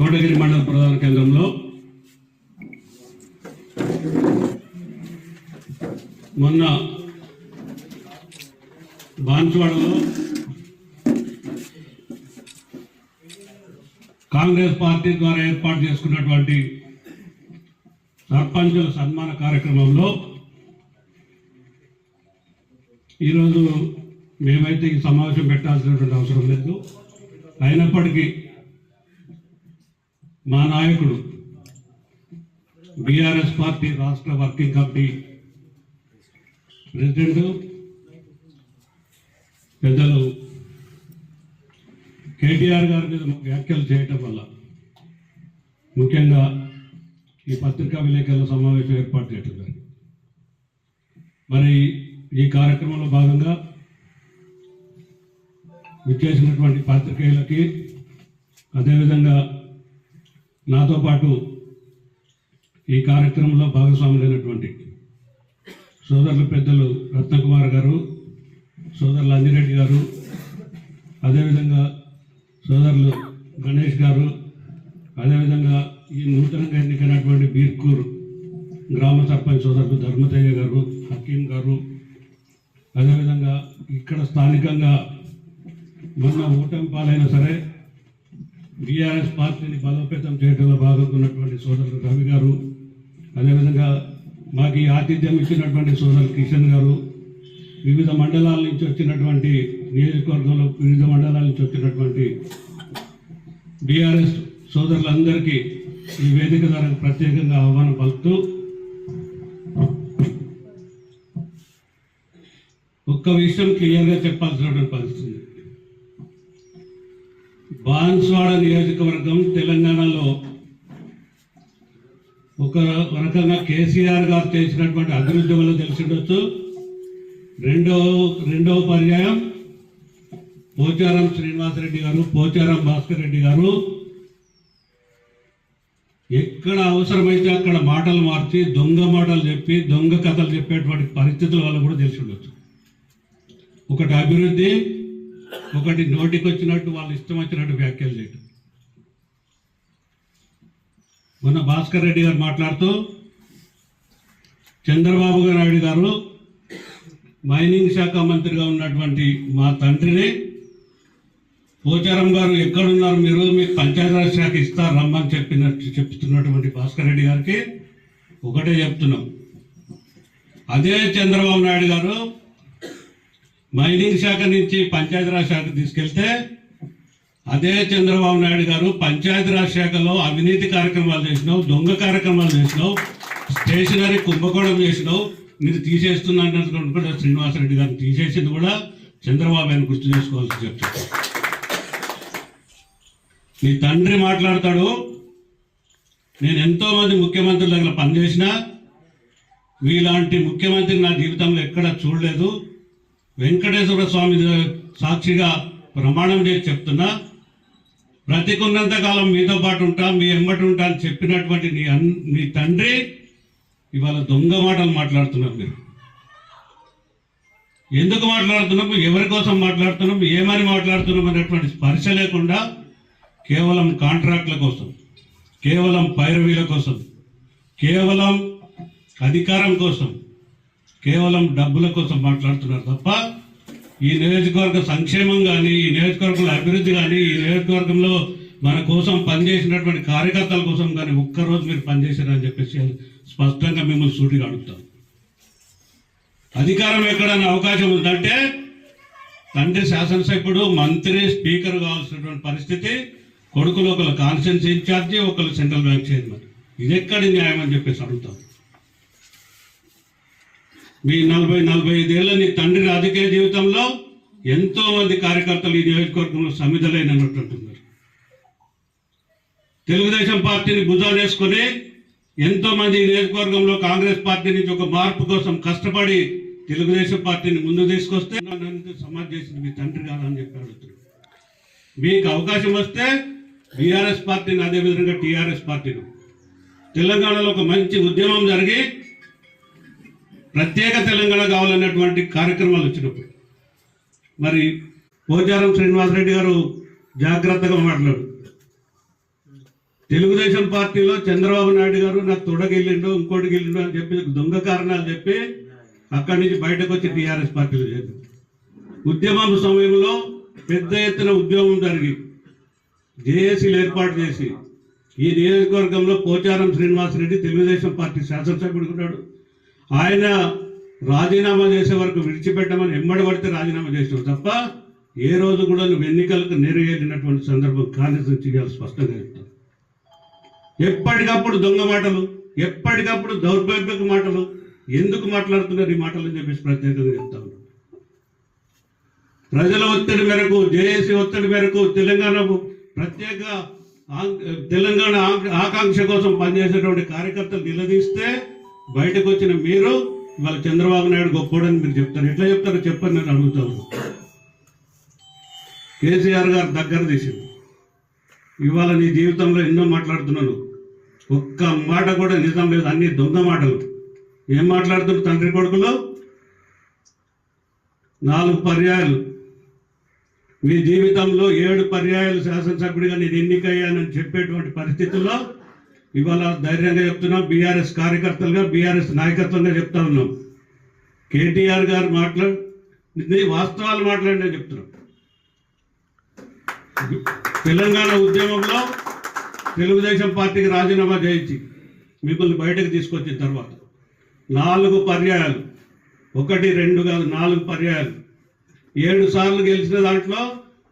కోటగిరి మండల ప్రధాన కేంద్రంలో మొన్న బాన్స్వాడలో కాంగ్రెస్ పార్టీ ద్వారా ఏర్పాటు చేసుకున్నటువంటి సర్పంచుల సన్మాన కార్యక్రమంలో ఈరోజు మేమైతే ఈ సమావేశం పెట్టాల్సినటువంటి అవసరం లేదు. అయినప్పటికీ మా నాయకుడు బీఆర్ఎస్ పార్టీ రాష్ట్ర వర్కింగ్ కమిటీ ప్రెసిడెంట్ పెద్దలు కేటీఆర్ గారి మీద వ్యాఖ్యలు చేయటం వల్ల ముఖ్యంగా ఈ పత్రికా విలేకరుల సమావేశం ఏర్పాటు చేయటం కానీ మరి ఈ కార్యక్రమంలో భాగంగా విచ్చేసినటువంటి పాత్రికేయులకి అదేవిధంగా నాతో పాటు ఈ కార్యక్రమంలో భాగస్వాములైనటువంటి సోదరుల పెద్దలు రత్నకుమార్ గారు సోదరులు అంజిరెడ్డి గారు అదేవిధంగా సోదరులు గణేష్ గారు అదేవిధంగా ఈ నూతనంగా ఎన్నికైనటువంటి బీర్కూర్ గ్రామ సర్పంచ్ సోదరులు ధర్మతయ్య గారు హకీం గారు అదేవిధంగా ఇక్కడ స్థానికంగా మొన్న ఓటమి పాలైనా సరే బీఆర్ఎస్ పార్టీని బలోపేతం చేయడంలో భాగంగా ఉన్నటువంటి సోదరులు రవి గారు అదేవిధంగా మాకు ఈ ఆతిథ్యం ఇచ్చినటువంటి సోదరులు కిషన్ గారు వివిధ మండలాల నుంచి వచ్చినటువంటి నియోజకవర్గంలో వివిధ మండలాల నుంచి వచ్చినటువంటి బీఆర్ఎస్ సోదరులందరికీ ఈ వేదిక ద్వారా ప్రత్యేకంగా ఆహ్వానం పలుకుతూ ఒక్క విషయం క్లియర్గా చెప్పాల్సినటువంటి పరిస్థితి బాన్స్వాడ నియోజకవర్గం తెలంగాణలో ఒక రకంగా కేసీఆర్ గారు చేసినటువంటి అభివృద్ధి వల్ల తెలిసి ఉండొచ్చు రెండో రెండవ పర్యాయం పోచారం శ్రీనివాసరెడ్డి గారు పోచారం భాస్కర్ రెడ్డి గారు ఎక్కడ అవసరమైతే అక్కడ మాటలు మార్చి దొంగ మాటలు చెప్పి దొంగ కథలు చెప్పేటువంటి పరిస్థితుల వల్ల కూడా తెలిసి ఉండొచ్చు ఒకటి అభివృద్ధి ఒకటి నోటికి వచ్చినట్టు వాళ్ళు ఇష్టం వచ్చినట్టు వ్యాఖ్యలు చేయటం. మొన్న భాస్కర్ రెడ్డి గారు మాట్లాడుతూ చంద్రబాబు నాయుడు గారు మైనింగ్ శాఖ మంత్రిగా ఉన్నటువంటి మా తండ్రిని పోచారం గారు ఎక్కడున్నారు మీరు మీకు పంచాయతీరాజ్ శాఖ ఇస్తారు రమ్మని చెప్పినట్టు చెప్తున్నటువంటి భాస్కర్ రెడ్డి గారికి ఒకటే చెప్తున్నాం. అదే చంద్రబాబు నాయుడు గారు మైనింగ్ శాఖ నుంచి పంచాయతీరాజ్ శాఖ తీసుకెళ్తే అదే చంద్రబాబు నాయుడు గారు పంచాయతీరాజ్ శాఖలో అవినీతి కార్యక్రమాలు చేసినావు దొంగ కార్యక్రమాలు చేసినావు స్టేషనరీ కుంభకోణం చేసినావు మీరు తీసేస్తున్నట్టు కూడా శ్రీనివాసరెడ్డి గారిని తీసేసింది కూడా చంద్రబాబు ఆయన గుర్తు చేసుకోవాల్సి చెప్తారు మీ తండ్రి మాట్లాడతాడు నేను ఎంతో మంది ముఖ్యమంత్రుల దగ్గర పనిచేసిన మీలాంటి ముఖ్యమంత్రి నా జీవితంలో ఎక్కడ చూడలేదు వెంకటేశ్వర స్వామి సాక్షిగా ప్రమాణం చేసి చెప్తున్నా. బ్రతికున్నంత కాలం మీతో పాటు ఉంటా మీ ఎంబటి ఉంటా అని చెప్పినటువంటి నీ అన్ మీ తండ్రి ఇవాళ దొంగ మాటలు మాట్లాడుతున్నారు మీరు. ఎందుకు మాట్లాడుతున్నాము? ఎవరి కోసం మాట్లాడుతున్నాము? ఏమని మాట్లాడుతున్నాం అనేటువంటి స్పర్శ లేకుండా కేవలం కాంట్రాక్ట్ల కోసం కేవలం పైరవీల కోసం కేవలం అధికారం కోసం కేవలం డబ్బుల కోసం మాట్లాడుతున్నారు తప్ప ఈ నియోజకవర్గ సంక్షేమం కానీ ఈ నియోజకవర్గంలో అభివృద్ధి కానీ ఈ నియోజకవర్గంలో మన కోసం పనిచేసినటువంటి కార్యకర్తల కోసం కానీ ఒక్కరోజు మీరు పనిచేశారని చెప్పేసి స్పష్టంగా మిమ్మల్ని సూటిగా అడుగుతాం. అధికారం ఎక్కడైనా అవకాశం ఉందంటే తండ్రి శాసనసభ్యుడు మంత్రి స్పీకర్ కావాల్సినటువంటి పరిస్థితి కొడుకులు ఒకరు కాన్స్టిట్యూన్సీ ఇన్ఛార్జి ఒకరు సెంట్రల్ బ్యాంక్ చైర్మన్. ఇది ఎక్కడ న్యాయం అని చెప్పేసి అడుగుతాం. మీ నలభై నలభై ఐదేళ్ళ నీ తండ్రి రాజకీయ జీవితంలో ఎంతో మంది కార్యకర్తలు ఈ నియోజకవర్గంలో సమిధలైనట్టున్నారు తెలుగుదేశం పార్టీని భుజాలేసుకొని ఎంతో మంది ఈ నియోజకవర్గంలో కాంగ్రెస్ పార్టీ నుంచి ఒక మార్పు కోసం కష్టపడి తెలుగుదేశం పార్టీని ముందు తీసుకొస్తే నన్ను సమాజ్ చేసింది మీ తండ్రి కాదని చెప్పి అడుగుతున్నాడు మీకు అవకాశం వస్తే బీఆర్ఎస్ పార్టీని అదేవిధంగా టీఆర్ఎస్ పార్టీని. తెలంగాణలో ఒక మంచి ఉద్యమం జరిగి ప్రత్యేక తెలంగాణ కావాలన్నటువంటి కార్యక్రమాలు వచ్చినప్పుడు. మరి పోచారం శ్రీనివాసరెడ్డి గారు జాగ్రత్తగా మాట్లాడు. తెలుగుదేశం పార్టీలో చంద్రబాబు నాయుడు గారు నాకు తొడగిల్లిండు ఇంకోటి గెల్లిండో అని చెప్పి దొంగ కారణాలు చెప్పి అక్కడి నుంచి బయటకు వచ్చి టీఆర్ఎస్ పార్టీలో చేరు ఉద్యమం సమయంలో పెద్ద ఎత్తున ఉద్యమం జరిగి జేఏసీలు ఏర్పాటు చేసి ఈ నియోజకవర్గంలో పోచారం శ్రీనివాసరెడ్డి తెలుగుదేశం పార్టీ శాసనసభ్యుడు ఉన్నాడు ఆయన రాజీనామా చేసే వరకు విడిచిపెట్టమని ఎమ్మడి పడితే రాజీనామా చేసినావు తప్ప ఏ రోజు కూడా నువ్వు ఎన్నికలకు నెరవేరినటువంటి సందర్భం కాంగ్రెస్ నుంచి ఇవాళ స్పష్టంగా చెప్తాను ఎప్పటికప్పుడు దొంగ మాటలు ఎప్పటికప్పుడు దౌర్భాగ్యక మాటలు ఎందుకు మాట్లాడుతున్నారు ఈ మాటలు అని చెప్పేసి ప్రత్యేకంగా చెప్తా ఉన్నాను ప్రజల ఒత్తిడి మేరకు జేఏసీ ఒత్తిడి మేరకు తెలంగాణకు ప్రత్యేక తెలంగాణ ఆం- ఆకాంక్ష కోసం పనిచేసేటువంటి కార్యకర్తలు నిలదీస్తే బయటకు వచ్చిన మీరు ఇవాళ చంద్రబాబు నాయుడు గొప్పోడని మీరు చెప్తారు. ఎట్లా చెప్తారో చెప్పని నేను అడుగుతాను కేసీఆర్ గారు దగ్గర తీసింది. ఇవాళ నీ జీవితంలో ఎన్నో మాట్లాడుతున్నాను. ఒక్క మాట కూడా నిజం లేదు. అన్ని దొంగ మాటలు. ఏం మాట్లాడుతున్నారు తండ్రి కొడుకులో? నాలుగు పర్యాయాలు. మీ జీవితంలో ఏడు పర్యాయాలు శాసనసభ్యుడిగా నేను ఎన్నికయ్యానని చెప్పేటువంటి పరిస్థితుల్లో ఇవాళ ధైర్యంగా చెప్తున్నాం బీఆర్ఎస్ కార్యకర్తలుగా బీఆర్ఎస్ నాయకత్వంగా చెప్తా ఉన్నాం. కేటీఆర్ గారు మాట్లాడు వాస్తవాలు మాట్లాడి చెప్తున్నాం. తెలంగాణ ఉద్యమంలో తెలుగుదేశం పార్టీకి రాజీనామా చేయించి మిమ్మల్ని బయటకు తీసుకొచ్చిన తర్వాత నాలుగు పర్యాయాలు ఒకటి రెండు కాదు నాలుగు పర్యాయాలు. ఏడు సార్లు గెలిచిన దాంట్లో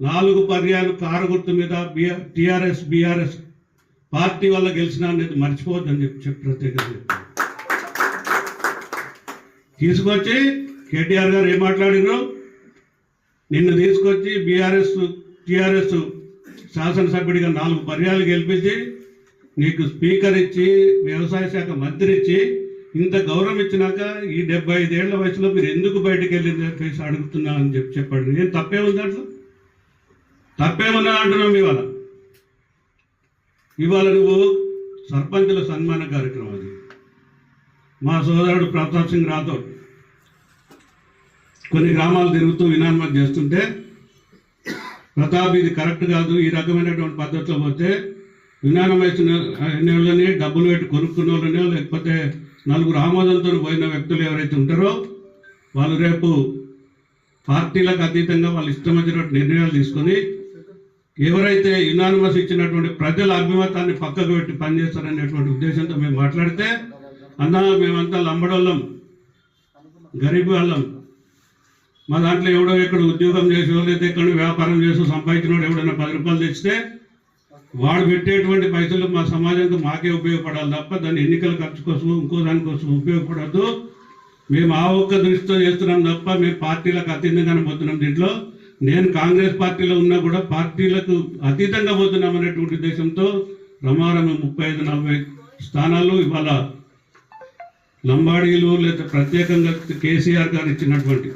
నాలుగు పర్యాయాలు కారు గుర్తు మీద బిఆర్ టిఆర్ఎస్ బీఆర్ఎస్ పార్టీ వల్ల గెలిచిన అనేది మర్చిపోవద్దని చెప్పి చెప్పి ప్రత్యేకంగా చెప్తాను. తీసుకొచ్చి కేటీఆర్ గారు ఏం మాట్లాడినారు నిన్ను తీసుకొచ్చి బీఆర్ఎస్ టీఆర్ఎస్ శాసనసభ్యుడిగా నాలుగు పర్యాలు గెలిపించి నీకు స్పీకర్ ఇచ్చి వ్యవసాయ శాఖ మంత్రి ఇచ్చి ఇంత గౌరవం ఇచ్చినాక ఈ డెబ్బై ఐదేళ్ళ వయసులో మీరు ఎందుకు బయటకు వెళ్ళింది చెప్పేసి అడుగుతున్నా అని చెప్పి చెప్పాడు. నేను తప్పే ఉంది దాంట్లో? తప్పేమన్నా అంటున్నాం ఇవాళ. ఇవాళ నువ్వు సర్పంచుల సన్మాన కార్యక్రమం అది. మా సోదరుడు ప్రతాప్ సింగ్ రాథోడ్ కొన్ని గ్రామాలు తిరుగుతూ వినాన్మతి చేస్తుంటే ప్రతాప్ ఇది కరెక్ట్ కాదు ఈ రకమైనటువంటి పద్ధతిలో పోతే వినానం వేసిన వాళ్ళని డబ్బులు పెట్టి కొనుక్కున్న వాళ్ళని లేకపోతే నలుగురు ఆమోదంతో పోయిన వ్యక్తులు ఎవరైతే ఉంటారో వాళ్ళు రేపు పార్టీలకు అతీతంగా వాళ్ళు ఇష్టం వచ్చినటువంటి నిర్ణయాలు తీసుకొని ఎవరైతే యునానిమస్ ఇచ్చినటువంటి ప్రజల అభిమతాన్ని పక్కకు పెట్టి పనిచేస్తారనేటువంటి ఉద్దేశంతో మేము మాట్లాడితే అన్నా మేమంతా లంబడోళ్ళం గరీబ్ వాళ్ళం. మా దాంట్లో ఎవడో ఎక్కడ ఉద్యోగం చేసి లేదా ఎక్కడ వ్యాపారం చేసి సంపాదించినోడు ఎవడైనా పది రూపాయలు తెచ్చితే వాడు పెట్టేటువంటి పైసలు మా సమాజంతో మాకే ఉపయోగపడాలి తప్ప దాన్ని ఎన్నికల ఖర్చు కోసం ఇంకో దానికోసం ఉపయోగపడద్దు. మేము ఆ ఒక్క దృష్టితో చేస్తున్నాం తప్ప మేము పార్టీలకు అతీతంగానే పోతున్నాం దీంట్లో. నేను కాంగ్రెస్ పార్టీలో ఉన్నా కూడా పార్టీలకు అతీతంగా పోతున్నాం అనేటువంటి ఉద్దేశంతో రమారమ ముప్పై ఐదు నలభై స్థానాలు ఇవాళ లంబాడీలు లేదా ప్రత్యేకంగా కేసీఆర్ గారు ఇచ్చినటువంటి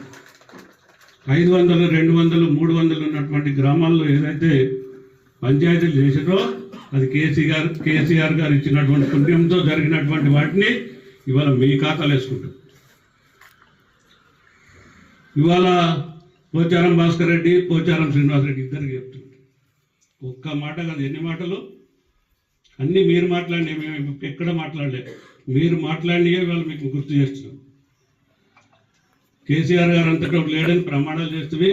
ఐదు వందలు రెండు వందలు మూడు వందలు ఉన్నటువంటి గ్రామాల్లో ఏదైతే పంచాయతీలు చేసారో అది కేసీఆర్ కేసీఆర్ గారు ఇచ్చినటువంటి పుణ్యంతో జరిగినటువంటి వాటిని ఇవాళ మీ ఖాతాలు వేసుకుంటాం. ఇవాళ పోచారం భాస్కర్ రెడ్డి పోచారం శ్రీనివాస్ రెడ్డి ఇద్దరికి చెప్తున్నారు ఒక్క మాట కాదు ఎన్ని మాటలు? అన్నీ మీరు మాట్లాడి మేము ఎక్కడ మాట్లాడలేదు. మీరు మాట్లాడినవే వాళ్ళు మీకు గుర్తు చేస్తున్నాం. కేసీఆర్ గారు అంతటా లేడని ప్రమాణాలు చేస్తుంది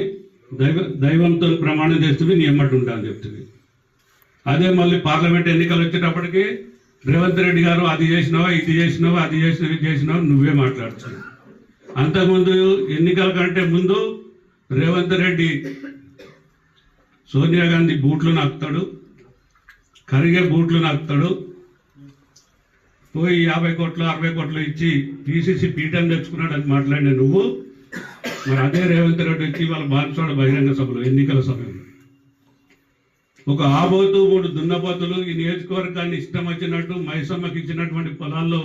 దైవ దైవంతో ప్రమాణం చేస్తుంది నీ ఎమ్మటి ఉండాలని అని చెప్తుంది అదే మళ్ళీ పార్లమెంట్ ఎన్నికలు వచ్చేటప్పటికి రేవంత్ రెడ్డి గారు అది చేసినావా ఇది చేసినావా అది చేసినవి చేసినావా నువ్వే మాట్లాడుతున్నావు. అంతకుముందు ఎన్నికల కంటే ముందు రేవంత్ రెడ్డి సోనియా గాంధీ బూట్లు నాకుతాడు కరిగే బూట్లు నాకుతాడు. పోయి యాభై కోట్లు అరవై కోట్లు ఇచ్చి పిసిసి పీఠం తెచ్చుకున్నాడు అని మాట్లాడిన నువ్వు మరి అదే రేవంత్ రెడ్డి వచ్చి వాళ్ళ బాన్సోడ బహిరంగ సభలో ఎన్నికల సమయంలో ఒక ఆబోతు మూడు దున్నపోతులు ఈ నియోజకవర్గాన్ని ఇష్టం వచ్చినట్టు మైసమ్మకి ఇచ్చినటువంటి పొలాల్లో